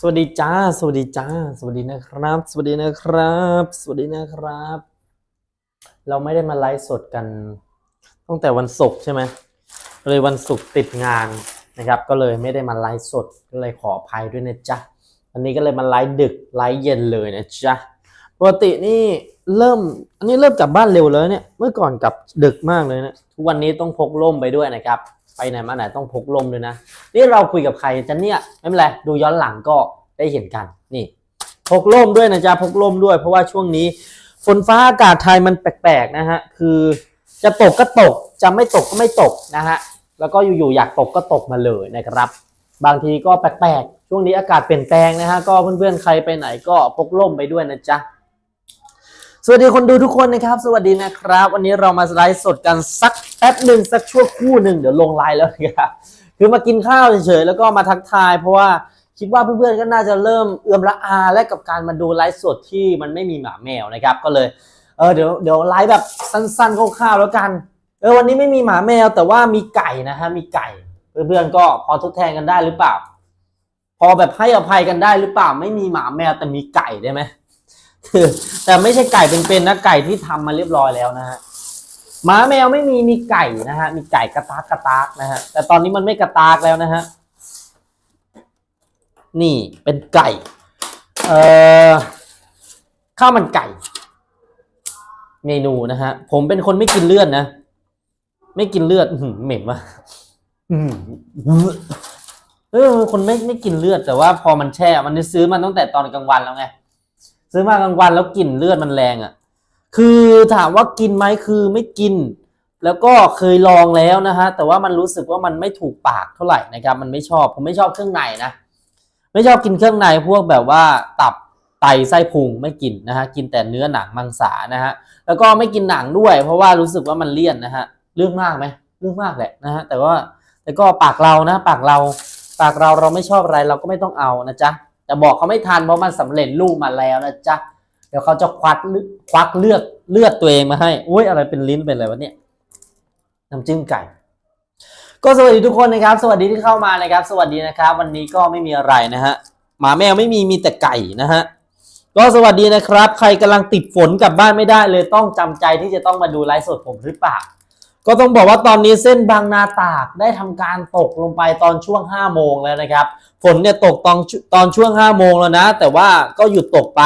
สวัสดีจ้า สวัสดีจ้า สวัสดีนะครับ สวัสดีนะครับ สวัสดีนะครับ เราไม่ได้มาไลฟ์สดกันตั้งแต่วันศุกร์ใช่ไหมเลยวันศุกร์ติดงานนะครับ ก็เลยไม่ได้มาไลฟ์สดก็เลยขออภัยด้วยนะจ๊ะวันนี้ก็เลยมาไลฟ์ดึกไลฟ์เย็นเลยนะจ๊ะปกตินี่เริ่มอันนี้เริ่มกลับบ้านเร็วเลยเนี่ยเมื่อก่อนกลับดึกมากเลยนะทุกวันนี้ต้องพกร่มไปด้วยนะครับ ไปไหนมาไหนต้องพกร่มด้วยนะ นี่เราคุยกับใครจะเนี่ยไม่เป็นไรดูย้อนหลังก็ได้เห็นกันนี่พกร่มด้วยนะจ๊ะพกร่มด้วย เพราะว่าช่วงนี้ ฝนฟ้าอากาศไทยมันแปลกๆนะฮะคือจะตกก็ตกจะไม่ตกก็ไม่ตกนะฮะแล้วก็อยู่ๆอยากตกก็ตกมาเลยนะครับ บางทีก็แปลกๆช่วงนี้อากาศเปลี่ยนแปลงนะฮะก็เพื่อนๆใครไปไหนก็พกร่มไปด้วยนะจ๊ะ สวัสดีคนดูทุกคนนะครับ สวัสดีนะครับ วันนี้เรามาไลฟ์สดกันสักแป๊บหนึ่งสักชั่วครู่หนึ่งเดี๋ยวลงไลน์แล้วนะครับคือมากินข้าวเฉยๆแล้วก็มาทักทาย เพราะว่าคิดว่าเพื่อนๆก็น่าจะเริ่มเอื้อมละอาและกับการมาดูไลฟ์สดที่มันไม่มีหมาแมวนะครับ ก็เลยเออเดี๋ยวเดี๋ยวไลฟ์แบบสั้นๆคร่าวๆแล้วกันเออวันนี้ไม่มีหมาแมวแต่ว่ามีไก่นะฮะมีไก่ เพื่อนๆก็พอทดแทนกันได้หรือเปล่า พอแบบให้อภัยกันได้หรือเปล่า ไม่มีหมาแมวแต่มีไก่ได้ไหม แต่ไม่ใช่ไก่เป็นๆนะไก่ที่ทำมาเรียบร้อยแล้วนะฮะหมาแมวไม่มีมีไก่นะฮะมีไก่กระตากกระตากนะฮะแต่ตอนนี้มันไม่กระตากแล้วนะฮะนี่เป็นไก่ เอ่อข้าวมันไก่ เมนูนะฮะผมเป็นคนไม่กินเลือดนะไม่กินเลือดเหม็นว่ะเออคนไม่ไม่กินเลือดแต่ว่าพอมันแช่ มันซื้อมาตั้งแต่ตอนกลางวันแล้วไง ซื้อมากลางวันแล้วกลิ่นเลือดมันแรงอะ่ะ คือถามว่ากินไหมคือไม่กิน แล้วก็เคยลองแล้วนะฮะ แต่ว่ามันรู้สึกว่ามันไม่ถูกปากเท่าไหร่นะครับ มันไม่ชอบ ผมไม่ชอบเครื่องในนะ ไม่ชอบกินเครื่องในพวกแบบว่าตับไตไส้พุงไม่กินนะฮะ กินแต่เนื้อหนังมังสานะฮะ แล้วก็ไม่กินหนังด้วย เพราะว่ารู้สึกว่ามันเลี่ยนนะฮะ เรื่องมากไหมเรื่องมากแหละนะฮะ แต่ว่าแต่ก็ปากเรานะ ปากเรา ปากเราเราไม่ชอบอะไรเราก็ไม่ต้องเอานะจ๊ะ แต่บอกเขาไม่ทันเพราะมันสำเร็จรูปมาแล้วนะจ๊ะเดี๋ยวเขาจะควักเลือดควักเลือดเลือดตัวเองมาให้อุ้ยอะไรเป็นลิ้นเป็นอะไรวะเนี่ยน้ำจิ้มไก่ ก็สวัสดีทุกคนนะครับ สวัสดีที่เข้ามานะครับ สวัสดีนะครับ วันนี้ก็ไม่มีอะไรนะฮะหมาแมวไม่มีมีแต่ไก่นะฮะก็สวัสดีนะครับ ใครกำลังติดฝนกลับบ้านไม่ได้เลยต้องจำใจที่จะต้องมาดูไลฟ์สดผมหรือเปล่า ก็ต้องบอกว่าตอนนี้เส้นบางนาตากได้ทำการตกลงไปตอนช่วง 5 โมงแล้วนะครับ ฝนเนี่ยตกตอนตอนช่วง 5 โมงแล้วนะ แต่ว่าก็หยุดตกไป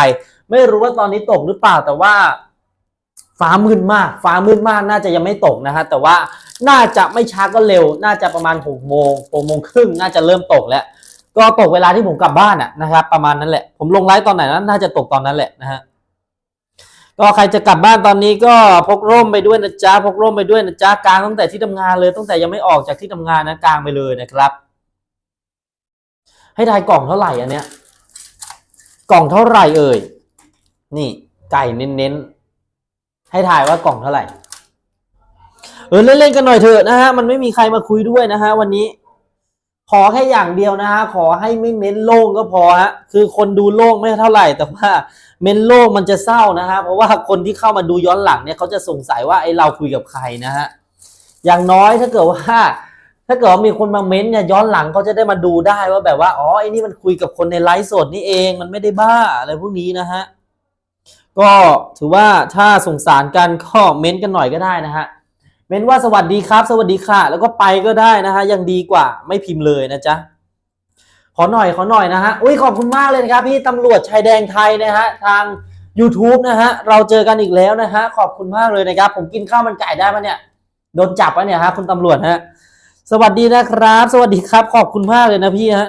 ไม่รู้ว่าตอนนี้ตกหรือเปล่าแต่ว่า ฟ้ามืดมาก ฟ้ามืดมากน่าจะยังไม่ตกนะฮะแต่ว่าน่าจะไม่ช้าก็เร็ว น่าจะประมาณ6โมง6โมงครึ่งน่าจะเริ่มตกแล้ว ก็ตกเวลาที่ผมกลับบ้านอะนะครับ ประมาณนั้นแหละ ผมลงไลฟ์ตอนไหนนั้นน่าจะตกตอนนั้นแหละนะฮะ ก็ใครจะกลับบ้านตอนนี้ก็พกร่มไปด้วยนะจ๊ะพกร่มไปด้วยนะจ๊ะกลางตั้งแต่ที่ทำงานเลยตั้งแต่ยังไม่ออกจากที่ทำงานนะกลางไปเลยนะครับ ให้ทายกล่องเท่าไหร่อันเนี้ย กล่องเท่าไหร่เอ่ยนี่ไก่เน้นๆให้ทายว่ากล่องเท่าไหร่เออเล่นๆกันหน่อยเถอะนะฮะมันไม่มีใครมาคุยด้วยนะฮะวันนี้ ขอแค่อย่างเดียวนะฮะขอให้ไม่เม้นโล่งก็พอฮะคือคนดูโล่งไม่เท่าไหร่แต่ว่า เมนโลมันจะเศร้านะฮะเพราะว่าคนที่เข้ามาดูย้อนหลังเนี่ยเขาจะสงสัยว่าไอเราคุยกับใครนะฮะอย่างน้อยถ้าเกิดว่า ถ้าเกิดว่ามีคนมาเม้นเนี่ยย้อนหลังเขาจะได้มาดูได้ว่าแบบว่าอ๋อไอนี่มันคุยกับคนในไลฟ์สดนี่เองมันไม่ได้บ้าอะไรพวกนี้นะฮะก็ถือว่าถ้าสงสารกันก็เม้นกันหน่อยก็ได้นะฮะเม้นว่าสวัสดีครับ สวัสดีค่ะ แล้วก็ไปก็ได้นะฮะยังดีกว่าไม่พิมพ์เลยนะจ๊ะ ขอหน่อยขอหน่อยนะฮะอุ้ยขอบคุณมากเลยนะครับพี่ตำรวจชายแดนไทยนะฮะทาง YouTube นะฮะเราเจอกันอีกแล้วนะฮะขอบคุณมากเลยนะครับ ผมกินข้าวมันไก่ได้ปะเนี่ยโดนจับปะเนี่ยฮะคุณตำรวจฮะสวัสดีนะครับ สวัสดีครับ ขอบคุณมากเลยนะพี่ฮะ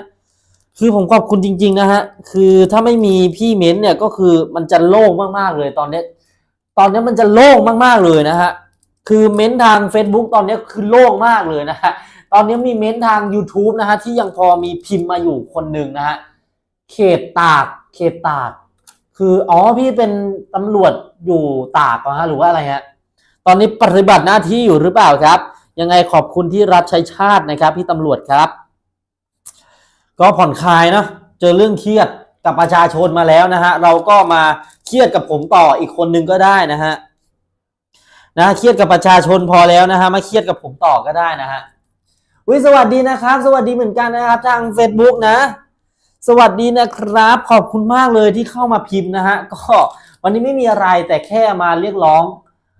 คือผมขอบคุณจริง ๆ นะฮะคือถ้าไม่มีพี่เม้นเนี่ยก็คือมันจะโล่งมากๆเลยตอนนี้ ตอนนี้มันจะโล่งมากๆเลยนะฮะคือเม้นทาง Facebook ตอนนี้คือโล่งมากเลยนะฮะ ตอนนี้มีเม้นทาง YouTube นะฮะที่ยังพอมีพิมพ์มาอยู่คนหนึ่งนะฮะเขตตากเขตตาก คืออ๋อพี่เป็นตำรวจอยู่ตากหรอฮะหรือว่าอะไรฮะตอนนี้ปฏิบัติหน้าที่อยู่หรือเปล่าครับ ยังไงขอบคุณที่รับใช้ชาตินะครับ พี่ตำรวจครับ ก็ผ่อนคลายนะเจอเรื่องเครียดกับประชาชนมาแล้วนะฮะเราก็มาเครียดกับผมต่ออีกคนนึงก็ได้นะฮะนะเครียดกับประชาชนพอแล้วนะฮะมาเครียดกับผมต่อก็ได้นะฮะ วิสวัสดีนะครับ สวัสดีเหมือนกันนะครับ ทาง Facebook นะ สวัสดีนะครับ ขอบคุณมากเลยที่เข้ามาพิมพ์นะฮะก็วันนี้ไม่มีอะไรแต่แค่มาเรียกร้อง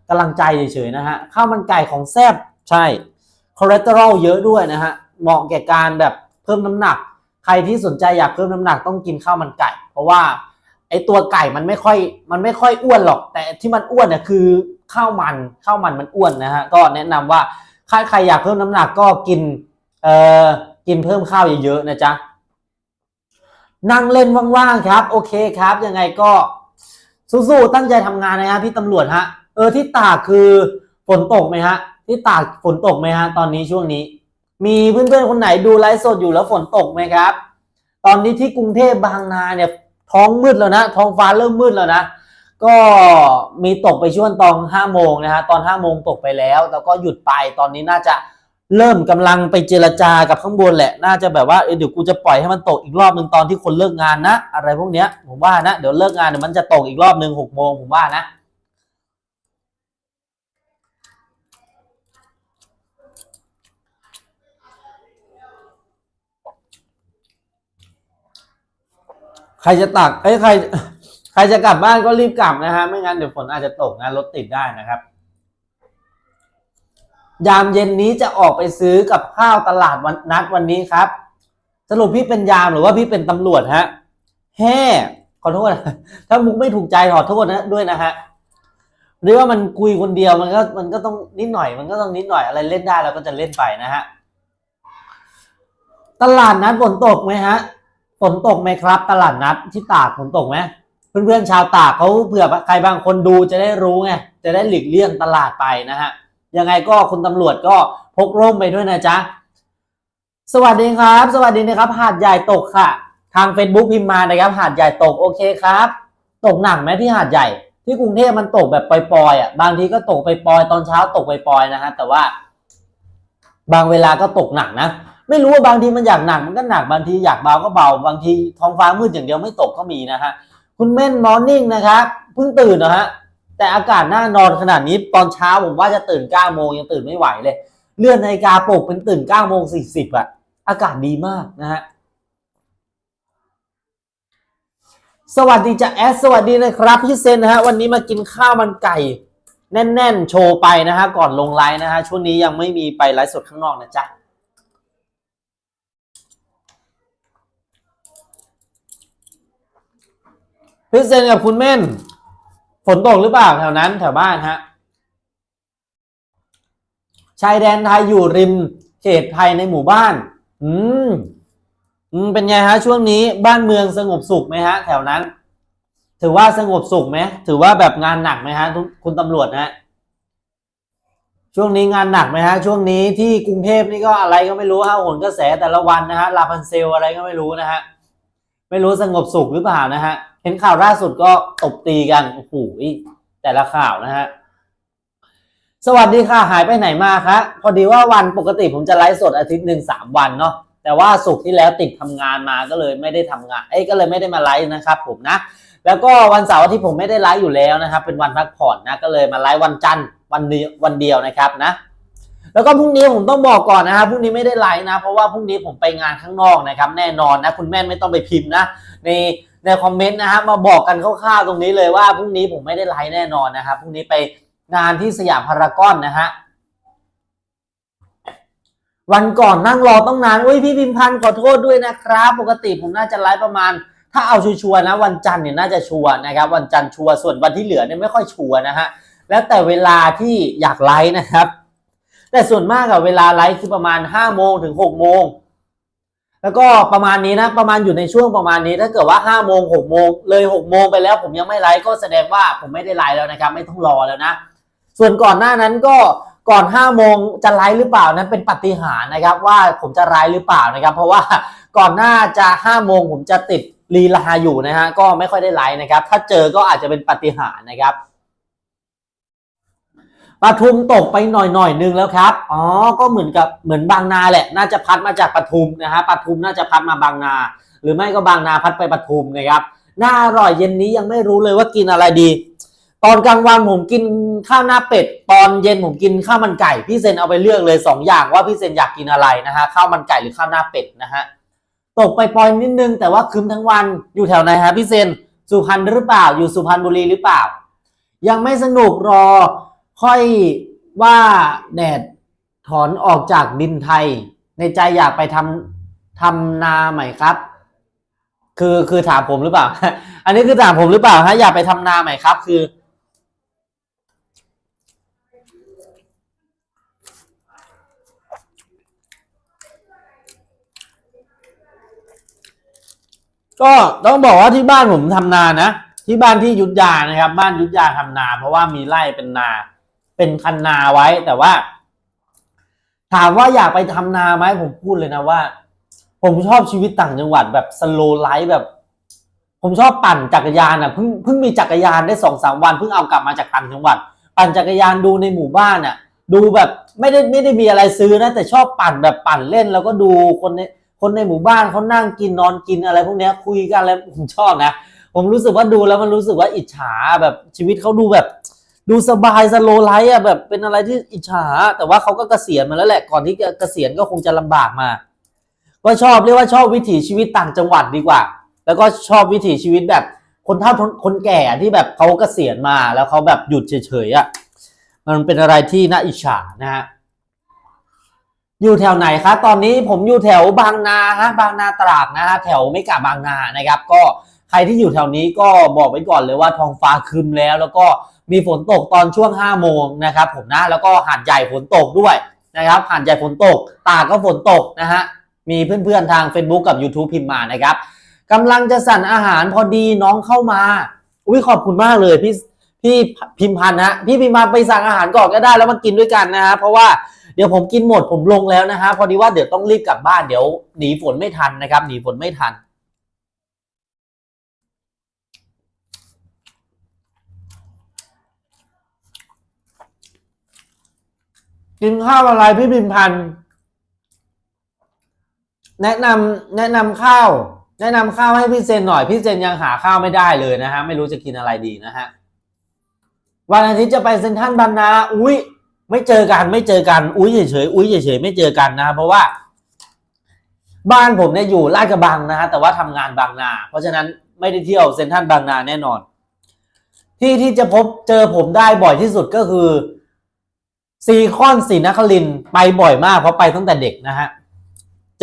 กำลังใจเฉยๆนะฮะข้าวมันไก่ของแซบใช่คอเลสเตอรอลเยอะด้วยนะฮะเหมาะแก่การแบบเพิ่มน้ำหนัก ใครที่สนใจอยากเพิ่มน้ำหนักต้องกินข้าวมันไก่ เพราะว่าไอตัวไก่มันไม่ค่อยมันไม่ค่อยอ้วนหรอก แต่ที่มันอ้วนเนี่ยคือข้าวมันข้าวมันมันอ้วนนะฮะก็แนะนำว่า ถ้าใครอยากเพิ่มน้ำหนักก็กินเอ่อกินเพิ่มข้าวเยอะๆนะจ๊ะนั่งเล่นว่างๆครับ โอเคครับยังไงก็สู้ๆตั้งใจทำงานนะครับพี่ตำรวจฮะเออที่ตากคือฝนตกไหมฮะ ที่ตากฝนตกไหมฮะ ตอนนี้ช่วงนี้ มีเพื่อนๆคนไหนดูไลฟ์สดอยู่แล้วฝนตกไหมครับ ตอนนี้ที่กรุงเทพบางนาเนี่ยท้องมืดแล้วนะท้องฟ้าเริ่มมืดแล้วนะ ก็มีตกไปช่วงตอนห้าโมงนะฮะตอนห้าโมงตกไปแล้ว แล้วก็หยุดไปตอนนี้น่าจะเริ่มกำลังไปเจรจากับข้างบนแหละ น่าจะแบบว่าเเดี๋ยวกูจะปล่อยให้มันตกอีกรอบหนึ่งตอนที่คนเลิกงานนะ อะไรพวกเนี้ยผมว่านะ เดี๋ยวเลิกงานเดี๋ยวมันจะตกอีกรอบหนึ่งหกโมงผมว่านะใครจะตัก เอ้ย ใคร ใครจะกลับบ้านก็รีบกลับนะฮะไม่งั้นเดี๋ยวฝนอาจจะตกนะรถติดได้นะครับ ยามเย็นนี้จะออกไปซื้อกับข้าวตลาดวันนัดวันนี้ครับ สรุปพี่เป็นยามหรือว่าพี่เป็นตำรวจฮะแฮ่ขอโทษถ้ามุกไม่ถูกใจขอโทษนะด้วยนะฮะหรือว่ามันคุยคนเดียวมันก็มันก็ต้องนิดหน่อย มันก็ต้องนิดหน่อยอะไรเล่นได้เราก็จะเล่นไปนะฮะตลาดนัดฝนตกไหมฮะฝนตกไหมครับ ตลาดนัดที่ตากฝนตกไหม เพื่อนๆชาวตากเขาเผื่อใครบางคนดูจะได้รู้ไงจะได้หลีกเลี่ยงตลาดไปนะฮะยังไงก็คุณตำรวจก็พกร่มไปด้วยนะจ๊ะสวัสดีครับ สวัสดีนะครับ หาดใหญ่ตกค่ะ ทาง Facebook พิมพ์มานะครับ หาดใหญ่ตกโอเคครับ ตกหนักไหมที่หาดใหญ่ ที่กรุงเทพมันตกแบบปล่อยๆอะบางทีก็ตกไปปล่อยตอนเช้าตกไปปล่อยนะฮะแต่ว่า บางเวลาก็ตกหนักนะไม่รู้ว่าบางทีมันอยากหนักมันก็หนักบางทีอยากเบาก็เบา บางทีท้องฟ้ามืดอย่างเดียวไม่ตกก็มีนะฮะ คุณเม่นมอร์นิ่งนะครับเพิ่งตื่นนะฮะแต่อากาศน่านอนขนาดนี้ตอนเช้าผมว่าจะตื่น9โมงยังตื่นไม่ไหวเลย เลื่อนนาฬิกาปลุกเป็นตื่น9โมง40อะอากาศดีมากนะฮะสวัสดีจ้ะแอสสวัสดีนะครับพี่เซนนะฮะวันนี้มากินข้าวมันไก่ แน่น ๆ โชว์ไปนะฮะก่อนลงไลน์นะฮะช่วงนี้ยังไม่มีไปไลฟ์สดข้างนอกนะจ๊ะ พี่เซนกับคุณเม่น ฝนตกหรือเปล่าแถวนั้นแถวบ้านฮะ ชายแดนไทยอยู่ริมเขตไทยในหมู่บ้าน อืมอืมเป็นไงฮะ ช่วงนี้บ้านเมืองสงบสุขไหมฮะ แถวนั้น ถือว่าสงบสุขไหมถือว่าแบบงานหนักไหมฮะ คุณตำรวจนะฮะช่วงนี้งานหนักไหมฮะ ช่วงนี้ที่กรุงเทพนี่ก็อะไรก็ไม่รู้ฮะหนกระแสแต่ละวันนะฮะลาพันเซลอะไรก็ไม่รู้นะฮะ ไม่รู้สงบสุขหรือเปล่านะฮะ เห็นข่าวล่าสุดก็ตบตีกันโอ้โหแต่ละข่าวนะฮะ สวัสดีค่ะหายไปไหนมาคะพอดีว่าวันปกติผมจะไลฟ์สดอาทิตย์หนึ่งสามวันเนาะแต่ว่าสุกร์ที่แล้วติดทำงานมาก็เลยไม่ได้ทำงาน เอ้ก็เลยไม่ได้มาไลฟ์นะครับผมนะ แล้วก็วันเสาร์ทิตย์ผมไม่ได้ไลฟ์อยู่แล้วนะครับ เป็นวันพักผ่อนนะก็เลยมาไลฟ์วันจันทร์วันเดียววันเดียวนะครับนะ แล้วก็พรุ่งนี้ผมต้องบอกก่อนนะครับพรุ่งนี้ไม่ได้ไลฟ์นะ เพราะว่าพรุ่งนี้ผมไปงานข้างนอกนะครับ แน่นอนนะ คุณแม่ไม่ต้องไปพิมพ์นะ ในในคอมเมนต์นะฮะมาบอกกันคร่าวๆตรงนี้เลยว่าพรุ่งนี้ผมไม่ได้ไลฟ์แน่นอนนะครับพรุ่งนี้ไปงานที่สยามพารากอนนะฮะวันก่อนนั่งรอต้องนานอุ้ยพี่พิมพันธ์ขอโทษด้วยนะครับ ปกติผมน่าจะไลฟ์ประมาณ ถ้าเอาชัวร์นะ วันจันทร์เนี่ยน่าจะชัวร์นะครับ วันจันทร์ชัวร์ส่วนวันที่เหลือเนี่ยไม่ค่อยชัวร์นะฮะแล้วแต่เวลาที่อยากไลฟ์นะครับ แต่ส่วนมากอะเวลาไลฟ์คือประมาณ5โมงถึง6โมงแล้วก็ประมาณนี้นะประมาณอยู่ในช่วงประมาณนี้ ถ้าเกิดว่าห้าโมงหกโมงเลยหกโมงไปแล้ว ผมยังไม่ไลฟ์ก็แสดงว่าผมไม่ได้ไลฟ์แล้วนะครับ ไม่ต้องรอแล้วนะ ส่วนก่อนหน้านั้นก็ก่อนห้าโมงจะไลฟ์หรือเปล่านั้นเป็นปฏิหารนะครับ ว่าผมจะไลฟ์หรือเปล่านะครับ เพราะว่าก่อนหน้าจะห้าโมงผมจะติดลีลาอยู่นะฮะก็ไม่ค่อยได้ไลฟ์นะครับ ถ้าเจอก็อาจจะเป็นปฏิหารนะครับ ปทุมตกไปหน่อยหน่อยๆนึงแล้วครับ อ๋อ ก็เหมือนกับเหมือนบางนาแหละ น่าจะพัดมาจากปทุมนะฮะปทุมน่าจะพัดมาบางนา หรือไม่ก็บางนาพัดไปปทุมนะครับ น่าอร่อยเย็นนี้ยังไม่รู้เลยว่ากินอะไรดี ตอนกลางวันผมกินข้าวหน้าเป็ด ตอนเย็นผมกินข้าวมันไก่ พี่เซนเอาไปเลือกเลยสองอย่างว่าพี่เซนอยากกินอะไรนะฮะ ข้าวมันไก่หรือข้าวหน้าเป็ดนะฮะ ตกไปปล่อยๆนิดนึงแต่ว่าคืมทั้งวัน อยู่แถวไหนฮะพี่เซน สุพรรณหรือเปล่า อยู่สุพรรณบุรีหรือเปล่า ยังไม่สนุกรอ ค่อยว่าแดดถอนออกจากดินไทย ในใจอยากไปทำทำนาใหม่ครับ คือคือถามผมหรือเปล่า อันนี้คือถามผมหรือเปล่าฮะอยากไปทำนาใหม่ครับ คือ ก็ต้องบอกว่าที่บ้านผมทำนานะที่บ้านที่ยุทธยานะครับ บ้านยุทธยาทำนา เพราะว่ามีไร่เป็นนา เป็นคันนาไว้แต่ว่า ถามว่าอยากไปทำนาไหมผมพูดเลยนะว่า ผมชอบชีวิตต่างจังหวัดแบบสโลไลฟ์แบบ ผมชอบปั่นจักรยานอะเพิ่งเพิ่งมีจักรยานได้สองสามวันเพิ่งเอากลับมาจากต่างจังหวัด ปั่นจักรยานดูในหมู่บ้านอะ ดูแบบไม่ได้ไม่ได้มีอะไรซื้อนะแต่ชอบปั่นแบบปั่นเล่น แล้วก็ดูคนในคนในหมู่บ้านเขานั่งกินนอนกินอะไรพวกเนี้ยคุยกันอะไรผมชอบนะผมรู้สึกว่าดูแล้วมันรู้สึกว่าอิจฉาแบบชีวิตเขาดูแบบ ดูสบายสโลไลฟ์อะแบบเป็นอะไรที่อิจฉา แต่ว่าเขาก็เกษียณมาแล้วแหละก่อนที่จะเกษียณก็คงจะลำบากมา ก็ชอบเรียกว่าชอบวิถีชีวิตต่างจังหวัดดีกว่า แล้วก็ชอบวิถีชีวิตแบบคนเฒ่าคนแก่ที่แบบเขาเกษียณมาแล้วเขาแบบหยุดเฉยๆอะมันเป็นอะไรที่น่าอิจฉานะฮะอยู่แถวไหนคะ ตอนนี้ผมอยู่แถวบางนาฮะบางนาตราดนะฮะแถวไม่กะบางนานะครับ ก็ใครที่อยู่แถวนี้ก็บอกไว้ก่อนเลยว่าท้องฟ้าครึมแล้ว แล้วก็ มีฝนตกตอนช่วง 5 โมงนะครับผมนะ แล้วก็หาดใหญ่ฝนตกด้วยนะครับหาดใหญ่ฝนตก ตากก็ฝนตกนะฮะ มีเพื่อนๆทาง Facebook กับ YouTube พิมพ์มานะครับกำลังจะสั่นอาหารพอดีน้องเข้ามา อุ้ยขอบคุณมากเลยพี่พี่พิมพันธ์ฮะพี่พิมพันธ์ไปสั่งอาหารก่อนก็ได้แล้วมากินด้วยกันนะฮะเพราะว่าเดี๋ยวผมกินหมดผมลงแล้วนะฮะพอดีว่าเดี๋ยวต้องรีบกลับบ้านเดี๋ยวหนีฝนไม่ทันนะครับหนีฝนไม่ทัน กินข้าวอะไรพี่พิมพันธ์แนะนำแนะนำข้าว แนะนำข้าวให้พี่เซนหน่อย พี่เซนยังหาข้าวไม่ได้เลยนะฮะ ไม่รู้จะกินอะไรดีนะฮะ วันอาทิตย์จะไปเซนทรัลบางนา อุ้ยไม่เจอกันไม่เจอกัน อุ้ยเฉยๆอุ้ยเฉยๆไม่เจอกันนะเพราะว่า บ้านผมเนี่ยอยู่ลาดกระบังนะฮะแต่ว่าทำงานบางนา เพราะฉะนั้นไม่ได้เที่ยวเซนทรัลบางนาแน่นอน ที่ที่จะพบเจอผมได้บ่อยที่สุดก็คือ ซีคอนศรีนครินไปบ่อยมากเพราะไปตั้งแต่เด็กนะฮะ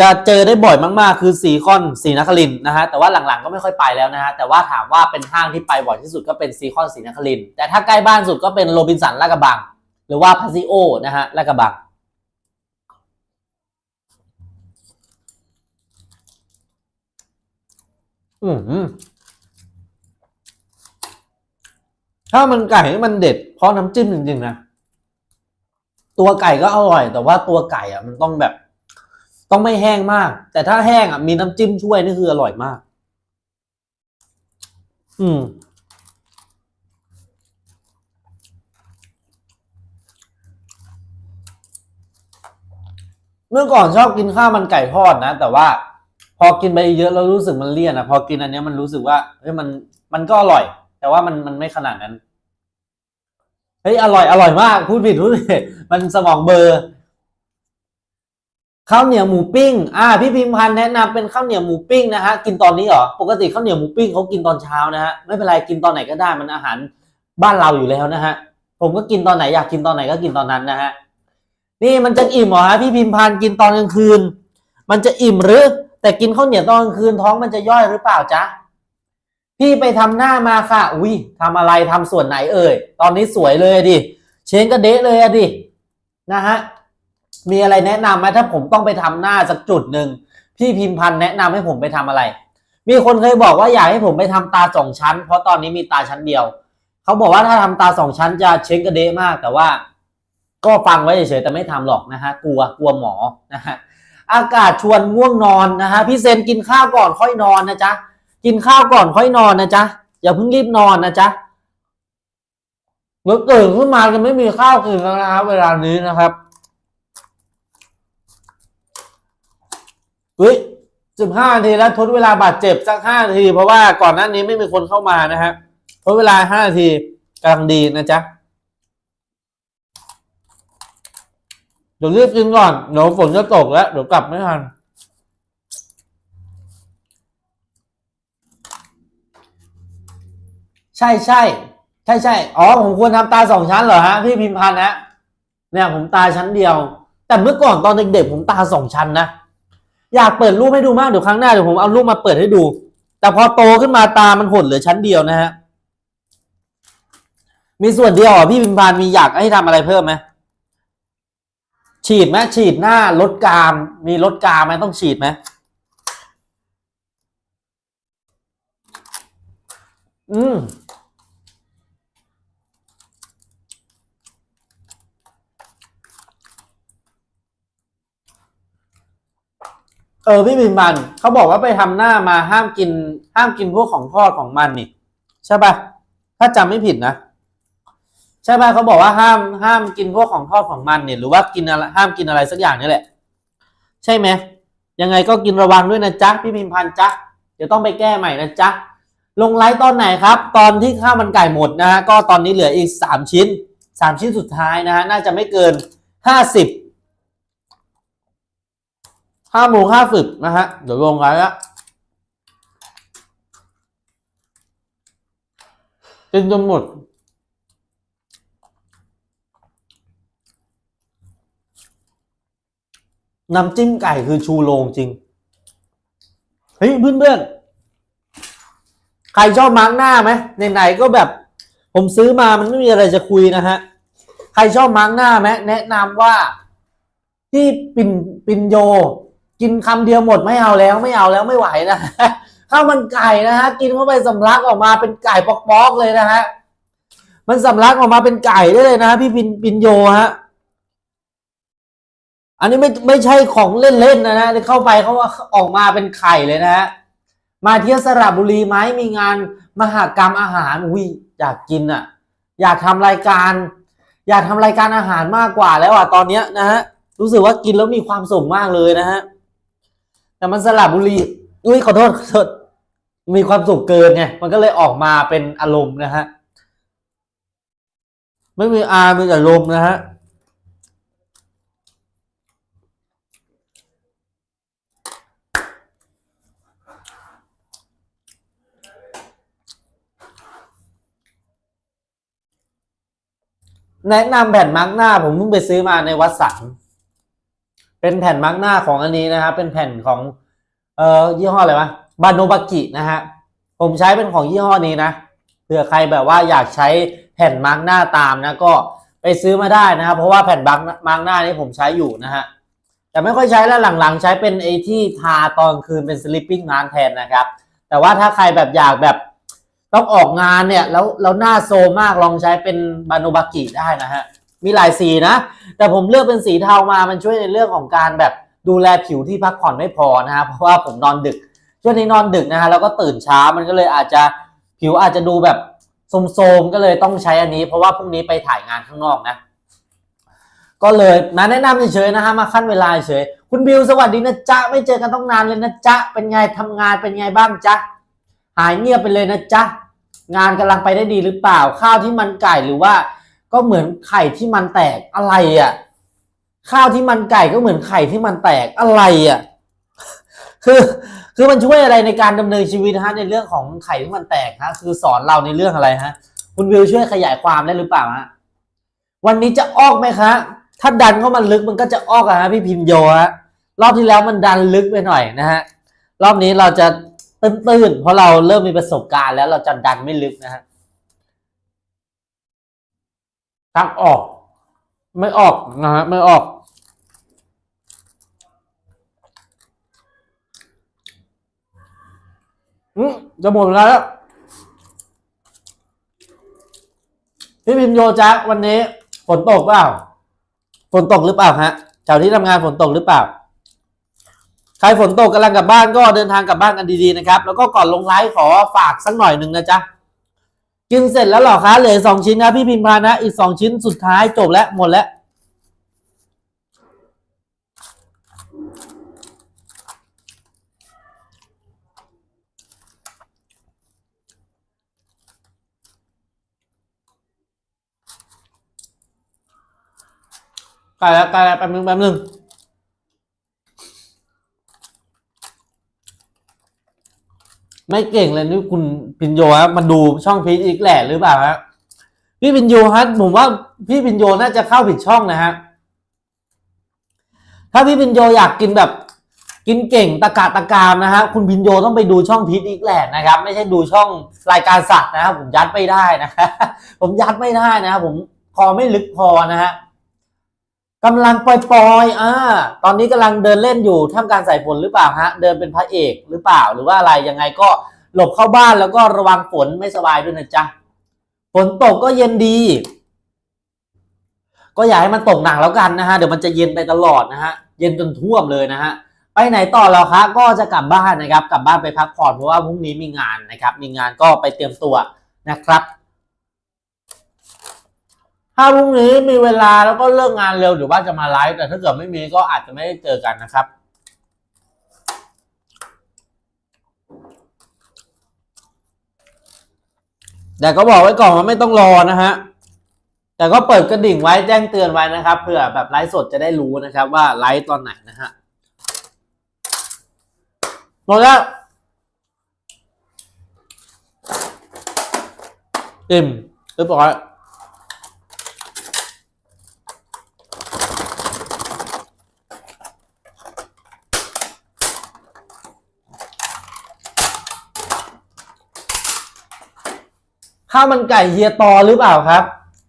จะเจอได้บ่อยมากๆ คือซีคอนศรีนครินนะฮะแต่ว่าหลังๆก็ไม่ค่อยไปแล้วนะฮะแต่ว่าถามว่าเป็นห้างที่ไปบ่อยที่สุดก็เป็นซีคอนศรีนครินแต่ถ้าใกล้บ้านสุดก็เป็นโรบินสันลาดกระบัง หรือว่าพาซิโอนะฮะลาดกระบังอืมถ้าวมันไก่มันเด็ดเพราะน้ำจิ้มจริงๆนะ ตัวไก่ก็อร่อย แต่ว่าตัวไก่อะมันต้องแบบ ต้องไม่แห้งมาก แต่ถ้าแห้งอะมีน้ำจิ้มช่วยนี่คืออร่อยมาก อืมเมื่อก่อนชอบกินข้าวมันไก่ทอดนะ แต่ว่าพอกินไปเยอะแล้วรู้สึกมันเลี่ยนอะ พอกินอันนี้มันรู้สึกว่าเฮ้ยมันมันก็อร่อย แต่ว่ามันมันไม่ขนาดนั้น เฮ้ยอร่อยอร่อยมาก พูดผิดพูดผิดมันสมองเบอร์ข้าวเหนียวหมูปิ้ง อ่า พี่พิมพันธ์แนะนำเป็นข้าวเหนียวหมูปิ้งนะฮะ กินตอนนี้เหรอ ปกติข้าวเหนียวหมูปิ้งเขากินตอนเช้านะฮะ ไม่เป็นไร กินตอนไหนก็ได้ มันอาหารบ้านเราอยู่แล้วนะฮะ ผมก็กินตอนไหนอยากกินตอนไหนก็กินตอนนั้นนะฮะ นี่มันจะอิ่มเหรอฮะพี่พิมพันธ์กินตอนกลางคืน มันจะอิ่มหรือ แต่กินข้าวเหนียวตอนกลางคืนท้องมันจะย่อยหรือเปล่าจ๊ะ พี่ไปทำหน้ามาค่ะ อุ้ยทำอะไรทำส่วนไหนเอ่ย ตอนนี้สวยเลยดิ เชนก็เดะเลยอะดิ นะฮะ มีอะไรแนะนำไหมถ้าผมต้องไปทำหน้าสักจุดหนึ่ง พี่พิมพันธ์แนะนำให้ผมไปทำอะไร มีคนเคยบอกว่าอยากให้ผมไปทำตาสองชั้น เพราะตอนนี้มีตาชั้นเดียว เขาบอกว่าถ้าทำตาสองชั้นจะเช็คกระเดะมาก แต่ว่า ก็ฟังไว้เฉยๆแต่ไม่ทำหรอกนะฮะ กลัว กลัวหมอ นะฮะ อากาศชวนง่วงนอนนะฮะ พี่เซนกินข้าวก่อนค่อยนอนนะจ๊ะ กินข้าวก่อนค่อยนอนนะจ๊ะ อย่าเพิ่งรีบนอนนะจ๊ะเมื่อตื่นขึ้นมาจะไม่มีข้าวกินแล้วนะครับเวลานี้นะครับเฮ้ยสิบห้านาทีแล้วทดเวลาบาดเจ็บสักห้านาที เพราะว่าก่อนหน้านี้ไม่มีคนเข้ามานะฮะทดเวลาห้านาทีกำลังดีนะจ๊ะเดี๋ยวรีบกินก่อนเดี๋ยวฝนจะตกแล้วเดี๋ยวกลับไม่ทัน ใช่ใช่ใช่ใช่อ๋อผมควรทำตาสองชั้นเหรอฮะพี่พิมพันธ์นะเนี่ยผมตาชั้นเดียว แต่เมื่อก่อนตอนเด็กๆผมตาสองชั้นนะอยากเปิดรูปให้ดูมากเดี๋ยวครั้งหน้าเดี๋ยวผมเอารูปมาเปิดให้ดู แต่พอโตขึ้นมาตามันหดเหลือชั้นเดียวนะฮะมีส่วนเดียวพี่พิมพันธ์มีอยากให้ทำอะไรเพิ่มไหมฉีดไหมฉีดหน้าลดกาม มีลดกามไหมต้องฉีดไหมอืม เออพี่บินบันเขาบอกว่าไปทำหน้ามาห้ามกิน ห้ามกินพวกของทอดของมันนี่ใช่ปะถ้าจำไม่ผิดนะใช่ปะเขาบอกว่าห้ามห้ามกินพวกของทอดของมันเนี่ยหรือว่ากินอะไรห้ามกินอะไรสักอย่างนี่แหละ ใช่ไหมยังไงก็กินระวังด้วยนะจ๊ะพี่พิมพันจ๊ะเดี๋ยวต้องไปแก้ใหม่นะจ๊ะลงไลฟ์ตอนไหนครับ ตอนที่ข้าวมันไก่หมดนะฮะก็ตอนนี้เหลืออีกสามชิ้นสามชิ้นสุดท้ายนะฮะน่าจะไม่เกินห้าสิบ ห้าโมงห้าสิบนะฮะ เดี๋ยวลงไว้ละกินจนหมด น้ำจิ้มไก่คือชูโรงจริง เฮ้ยเพื่อนๆ ใครชอบมาร์กหน้าไหมไหนๆก็แบบ ผมซื้อมามันไม่มีอะไรจะคุยนะฮะ ใครชอบมาร์กหน้าไหมแนะนำว่าที่ปินปินโย กินคำเดียวหมดไม่เอาแล้วไม่เอาแล้วไม่ไหวนะข้าวมันไก่นะฮะกินเข้าไปสำลักออกมาเป็นไก่ปอกๆเลยนะฮะมันสำลักออกมาเป็นไก่ได้เลยนะพี่ปินปินโยฮะอันนี้ไม่ไม่ใช่ของเล่นๆนะนะเข้าไปเขาว่าออกมาเป็นไข่เลยนะฮะมาเที่ยวสระบุรีไหมมีงานมหากรรมอาหารอุ้ยอยากกินอะ อยากทำรายการ อยากทำรายการอาหารมากกว่าแล้วอะตอนเนี้ยนะฮะรู้สึกว่ากินแล้วมีความสุขมากเลยนะฮะ แต่มันสระบุรีอุ้ยขอโทษขอโทษมีความสุขเกินไงมันก็เลยออกมาเป็นอารมณ์นะฮะ ไม่มีอามีแต่ลมนะฮะแนะนำแผ่นมาร์กหน้า ผมเพิ่งไปซื้อมาในวัดสัน เป็นแผ่นมาร์กหน้าของอันนี้นะครับ เป็นแผ่นของเอ่อยี่ห้ออะไรวะบาโนบากินะฮะผมใช้เป็นของยี่ห้อนี้นะเผื่อใครแบบว่าอยากใช้แผ่นมาร์กหน้าตามนะก็ไปซื้อมาได้นะครับ เพราะว่าแผ่นมาร์กมาร์กหน้านี้ผมใช้อยู่นะฮะแต่ไม่ค่อยใช้แล้วหลังๆ ใช้เป็นไอที่ทาตอนคืนเป็น sleeping mask แทนนะครับ แต่ว่าถ้าใครแบบอยากแบบต้องออกงานเนี่ยแล้วแล้วหน้าโซมากลองใช้เป็นบาโนบากิได้นะฮะ มีหลายสีนะ แต่ผมเลือกเป็นสีเทามามันช่วยในเรื่องของการแบบดูแลผิวที่พักผ่อนไม่พอนะฮะเพราะว่าผมนอนดึก ช่วงนี้นอนดึกนะฮะแล้วก็ตื่นเช้ามันก็เลยอาจจะผิวอาจจะดูแบบโทรมๆก็เลยต้องใช้อันนี้ เพราะว่าพรุ่งนี้ไปถ่ายงานข้างนอกนะ ก็เลยมาแนะนำเฉยๆนะฮะมาขั้นเวลาเฉยคุณบิวสวัสดีนะจ๊ะไม่เจอกันต้องนานเลยนะจ๊ะเป็นไงทำงานเป็นไงบ้างจ๊ะหายเงียบไปเลยนะจ๊ะงานกำลังไปได้ดีหรือเปล่าข้าวที่มันไก่หรือว่า ก็เหมือนไข่ที่มันแตกอะไรอะ ข้าวที่มันไก่ก็เหมือนไข่ที่มันแตกอะไรอะ คือคือมันช่วยอะไรในการดำเนินชีวิตฮะในเรื่องของไข่ที่มันแตกฮะคือสอนเราในเรื่องอะไรฮะ คุณวิวช่วยขยายความได้หรือเปล่าฮะวันนี้จะออกไหมคะ ถ้าดันเข้ามันลึกมันก็จะออกอะฮะพี่พิมโยฮะรอบที่แล้วมันดันลึกไปหน่อยนะฮะรอบนี้เราจะตื้นๆเพราะเราเริ่มมีประสบการณ์แล้วเราจะดันไม่ลึกนะฮะ ทางออก ไม่ออกนะฮะไม่ออกอืมจะหมดเวลาแล้วพี่พิมโยจ๊ะวันนี้ฝนตกเปล่าฝนตกหรือเปล่าฮะแถวที่ทำงานฝนตกหรือเปล่า ใครฝนตกกำลังกลับบ้านก็เดินทางกลับบ้านกันดีๆนะครับ แล้วก็ก่อนลงไลฟ์ขอฝากสักหน่อยหนึ่งนะจ๊ะ กินเสร็จแล้วหรอคะเหลือสองชิ้นนะพี่พิมพานะ อีกสองชิ้นสุดท้ายจบแล้วหมดแล้วใกล้แล้วใกล้แล้วแป๊บนึงแป๊บนึง ไม่เก่งเลยนี่คุณพินโยฮะมาดูช่องพีทอีกแหละหรือเปล่าฮะพี่พินโยฮะผมว่าพี่พินโยน่าจะเข้าผิดช่องนะฮะถ้าพี่พินโยอยากกินแบบกินเก่งตะกาตะกามนะฮะคุณพินโยต้องไปดูช่องพีทอีกแหละนะครับ ไม่ใช่ดูช่องรายการสัตว์นะครับผมยัดไม่ได้นะฮะผมยัดไม่ได้นะครับผมคอไม่ลึกพอนะฮะ กำลังปล่อยๆอ่า ตอนนี้กำลังเดินเล่นอยู่ท่ามกลางสายฝนหรือเปล่าฮะ เดินเป็นพระเอกหรือเปล่า หรือว่าอะไรยังไงก็หลบเข้าบ้านแล้วก็ระวังฝนไม่สบายด้วยนะจ๊ะ ฝนตกก็เย็นดี ก็อย่าให้มันตกหนักแล้วกันนะฮะ เดี๋ยวมันจะเย็นไปตลอดนะฮะ เย็นจนท่วมเลยนะฮะ ไปไหนต่อแล้วคะ ก็จะกลับบ้านนะครับ กลับบ้านไปพักผ่อนเพราะว่าพรุ่งนี้มีงานนะครับ มีงานก็ไปเตรียมตัวนะครับ ถ้าพรุ่งนี้มีเวลาแล้วก็เลิกงานเร็วเดี๋ยวว่าจะมาไลฟ์แต่ถ้าเกิดไม่มีก็อาจจะไม่ได้เจอกันนะครับแต่ก็บอกไว้ก่อนว่าไม่ต้องรอนะฮะ แต่ก็เปิดกระดิ่งไว้แจ้งเตือนไว้นะครับเผื่อแบบไลฟ์สดจะได้รู้นะครับ ว่าไลฟ์ตอนไหนนะฮะหมดแล้วอิ่มเรียบร้อย ข้าวมันไก่เฮียตอหรือเปล่าครับ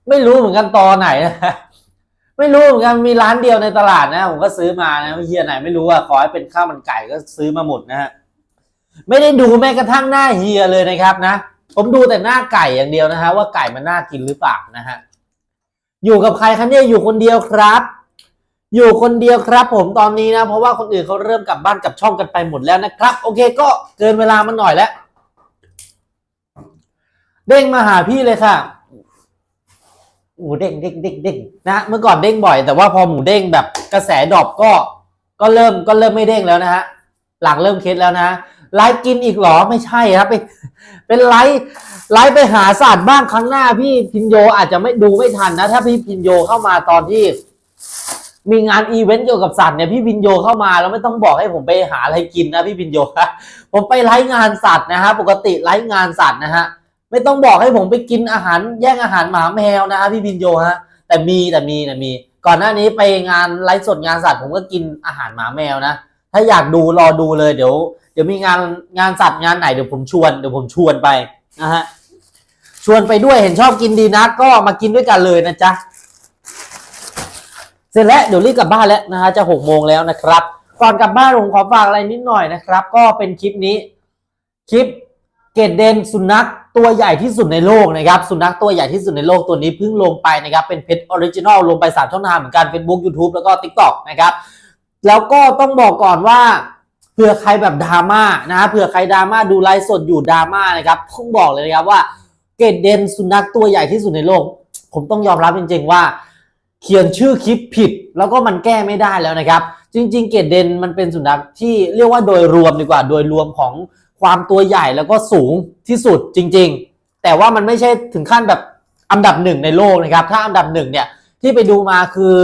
ไม่รู้เหมือนกันตอไหนนะไม่รู้เหมือนกันมีร้านเดียวในตลาดนะ ผมก็ซื้อมานะเฮียไหนไม่รู้อะขอให้เป็นข้าวมันไก่ก็ซื้อมาหมดนะฮะไม่ได้ดูแม้กระทั่งหน้าเฮียเลยนะครับนะผมดูแต่หน้าไก่อย่างเดียวนะฮะว่าไก่มันน่ากินหรือเปล่านะฮะอยู่กับใครคะเนี่ยอยู่คนเดียวครับ อยู่คนเดียวครับ ผมตอนนี้นะ เพราะว่าคนอื่นเขาเริ่มกลับบ้านกลับช่องกันไปหมดแล้วนะครับ โอเคก็เกินเวลามันหน่อยแล้ว เด้งมาหาพี่เลยค่ะหมูเด้งเด้งเด้งเด้งนะเมื่อก่อนเด้งบ่อย แต่ว่าพอหมูเด้งแบบกระแสดรอปก็ ก็เริ่มก็เริ่มไม่เด้งแล้วนะฮะหลังเริ่มเคล็ดแล้วนะไลฟ์กินอีกหรอไม่ใช่ครับเป็นเป็นไลฟ์ไลฟ์ไปหาศาสตร์บ้างครั้งหน้าพี่พินโยอาจจะไม่ดูไม่ทันนะ ถ้าพี่พินโยเข้ามาตอนที่ มีงานอีเวนต์เกี่ยวกับสัตว์เนี่ยพี่พินโยเข้ามาแล้วไม่ต้องบอกให้ผมไปหาอะไรกินนะพี่พินโยผมไปไลฟ์งานสัตว์นะฮะปกติไลฟ์งานสัตว์นะฮะ ไม่ต้องบอกให้ผมไปกินอาหารแย่งอาหารหมาแมวนะฮะพี่พินโยฮะแต่มีแต่มีแต่มี ก่อนหน้านี้ไปงานไลฟ์สดงานสัตว์ผมก็กินอาหารหมาแมวนะ ถ้าอยากดูรอดูเลยเดี๋ยว เดี๋ยวมีงานงานสัตว์งานไหนเดี๋ยวผมชวนเดี๋ยวผมชวนไปนะฮะชวนไปด้วยเห็นชอบกินดีนะก็มากินด้วยกันเลยนะจ๊ะเสร็จแล้วเดี๋ยวรีบกลับบ้านแล้วนะฮะจะหกโมงแล้วนะครับก่อนกลับบ้านผมขอฝากอะไรนิดหน่อยนะครับ ก็เป็นคลิปนี้ คลิปเกรดเดนสุนัข ตัวใหญ่ที่สุดในโลกนะครับสุนัขตัวใหญ่ที่สุดในโลกตัวนี้เพิ่งลงไปนะครับเป็นเพจออริจินอลลงไปสามช่องทางเหมือนกัน Facebook YouTube แล้วก็ TikTok นะครับแล้วก็ต้องบอกก่อนว่าเผื่อใครแบบดราม่านะฮะเผื่อใครดราม่าดูไลฟ์สดอยู่ดราม่านะครับต้องบอกเลยนะครับว่าเกดเดนสุนัขตัวใหญ่ที่สุดในโลก ผมต้องยอมรับจริง ๆ ว่า เขียนชื่อคลิปผิด แล้วก็มันแก้ไม่ได้แล้วนะครับ จริง ๆ เกดเดนมันเป็นสุนัขที่เรียกว่าโดยรวมดีกว่าโดยรวมของ ความตัวใหญ่แล้วก็สูงที่สุดจริง ๆ แต่ว่ามันไม่ใช่ถึงขั้นแบบอันดับหนึ่งในโลกนะครับ ถ้าอันดับหนึ่งเนี่ยที่ไปดูมาคือ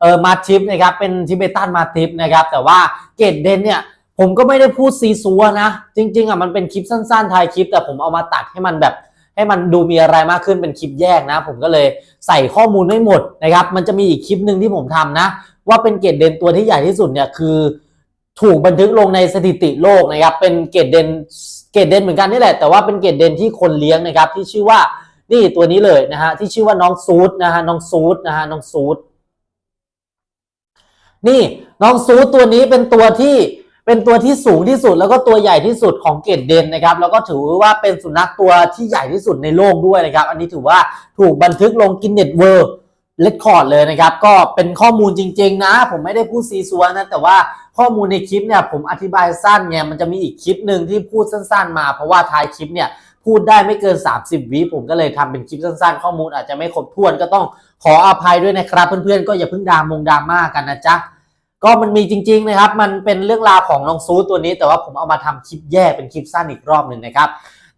เออมาทิปนะครับเป็นทิเบตันมาทิปนะครับ แต่ว่าเกรดเดนเนี่ยผมก็ไม่ได้พูดซีซัวนะ จริง ๆอะมันเป็นคลิปสั้นๆถ่ายคลิป แต่ผมเอามาตัดให้มันแบบให้มันดูมีอะไรมากขึ้นเป็นคลิปแยกนะ ผมก็เลยใส่ข้อมูลไม่หมดนะครับ มันจะมีอีกคลิปหนึ่งที่ผมทำนะ ว่าเป็นเกรดเดนตัวที่ใหญ่ที่สุดเนี่ยคือ ถูกบันทึกลงในสถิติโลกนะครับ เป็นเกรดเดนเกรดเดนเหมือนกันนี่แหละ แต่ว่าเป็นเกรดเดนที่คนเลี้ยงนะครับ ที่ชื่อว่านี่ตัวนี้เลยนะฮะที่ชื่อว่าน้องซูดนะฮะน้องซูดนะฮะน้องซูดนี่น้องซูดตัวนี้เป็นตัวที่เป็นตัวที่สูงที่สุดแล้วก็ตัวใหญ่ที่สุดของเกรดเดนนะครับ แล้วก็ถือว่าเป็นสุนัขตัวที่ใหญ่ที่สุดในโลกด้วยนะครับ อันนี้ถือว่าถูกบันทึกลงกินเน็ตเวิร์ เลคคอร์ดเลยนะครับ ก็เป็นข้อมูลจริง ๆ นะ ผมไม่ได้พูดซีซัวนะ แต่ว่าข้อมูลในคลิปเนี่ยผมอธิบายสั้นไงมันจะมีอีกคลิปหนึ่งที่พูดสั้น ๆ มา เพราะว่าท้ายคลิปเนี่ยพูดได้ไม่เกิน 30 วิผมก็เลยทำเป็นคลิปสั้นๆ ข้อมูลอาจจะไม่ครบถ้วนก็ต้องขออภัยด้วยนะครับ เพื่อนๆ ก็อย่าเพิ่งดามงดราม่ากันนะจ๊ะก็มันมีจริง ๆ นะครับ มันเป็นเรื่องราวของน้องซูตัวนี้ แต่ว่าผมเอามาทำคลิปแยกเป็นคลิปสั้นอีกรอบหนึ่งนะครับ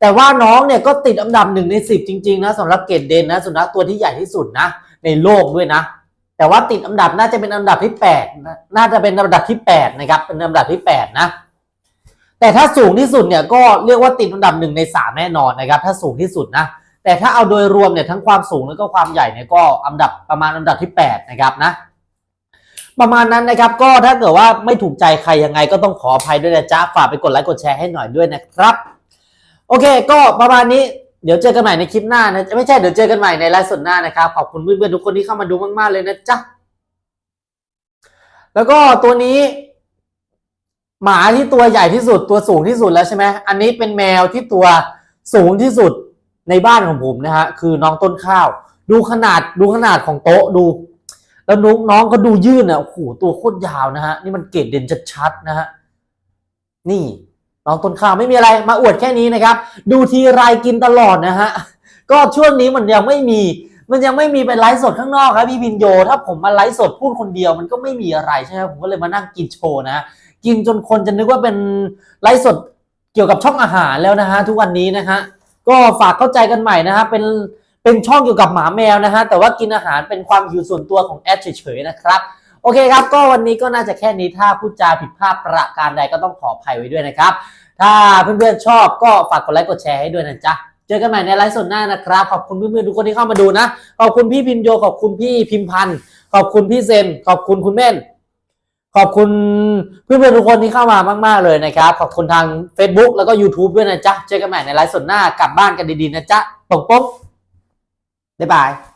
แต่ว่าน้องเนี่ยก็ติดอันดับหนึ่งในสิบจริง ๆ นะสำหรับเกรดเดนนะสุนัขตัวที่ใหญ่ที่สุดนะ ในโลกด้วยนะ แต่ว่าติดอันดับน่าจะเป็นอันดับที่แปดนะน่าจะเป็นอันดับที่แปดนะครับเป็นอันดับที่แปดนะแต่ถ้าสูงที่สุดเนี่ยก็เรียกว่าติดอันดับหนึ่งในสามแน่นอนนะครับ ถ้าสูงที่สุดนะแต่ถ้าเอาโดยรวมเนี่ยทั้งความสูงแล้วก็ความใหญ่เนี่ยก็อันดับประมาณอันดับที่ 8 นะครับนะประมาณนั้นนะครับก็ถ้าเกิดว่าไม่ถูกใจใครยังไงก็ต้องขออภัยด้วยนะจ๊ะฝากไปกดไลค์กดแชร์ให้หน่อยด้วยนะครับ โอเค ก็ประมาณนี้ เดี๋ยวเจอกันใหม่ในคลิปหน้านะไม่ใช่เดี๋ยวเจอกันใหม่ในไลฟ์สดหน้านะครับ ขอบคุณเพื่อนๆทุกคนที่เข้ามาดูมากๆเลยนะจ๊ะแล้วก็ตัวนี้ หมาที่ตัวใหญ่ที่สุดตัวสูงที่สุดแล้วใช่ไหมอันนี้เป็นแมวที่ตัวสูงที่สุดในบ้านของผมนะฮะคือน้องต้นข้าว ดูขนาดดูขนาดของโต๊ะดู แล้วน้องน้องก็ดูยื่นอะโอ้โหตัวโคตรยาวนะฮะนี่มันเกรดเด่นชัดๆนะฮะนี่ น้องต้นข้าวไม่มีอะไรมาอวดแค่นี้นะครับ ดูทีไรกินตลอดนะฮะก็ช่วงนี้มันยังไม่มี มันยังไม่มีไปไลฟ์สดข้างนอกครับพี่พินโย ถ้าผมมาไลฟ์สดพูดคนเดียวมันก็ไม่มีอะไรใช่ไหมผมก็เลยมานั่งกินโชว์นะฮะกินจนคนจะนึกว่าเป็นไลฟ์สดเกี่ยวกับช่องอาหารแล้วนะฮะทุกวันนี้นะฮะก็ฝากเข้าใจกันใหม่นะฮะเป็นเป็นช่องเกี่ยวกับหมาแมวนะฮะแต่ว่ากินอาหารเป็นความหิวส่วนตัวของแอดเฉยๆนะครับ โอเคครับ ก็วันนี้ก็น่าจะแค่นี้ถ้าพูดจาผิดพลาดประการใดก็ต้องขออภัยไว้ด้วยนะครับ ถ้าเพื่อนๆชอบก็ฝากกดไลค์กดแชร์ให้ด้วยนะจ๊ะเจอกันใหม่ในไลฟ์สดหน้านะครับ ขอบคุณเพื่อนๆทุกคนที่เข้ามาดูนะขอบคุณพี่พิมโยขอบคุณพี่พิมพันธ์ขอบคุณพี่เซนขอบคุณคุณเม่นขอบคุณเพื่อนๆทุกคนที่เข้ามามาก ๆ เลยนะครับ ขอบคุณทาง Facebook แล้วก็ YouTube ด้วยนะจ๊ะ เจอกันใหม่ในไลฟ์สดหน้ากลับบ้านกันดี ๆ นะจ๊ะ ปงป๊กบ๊ายบาย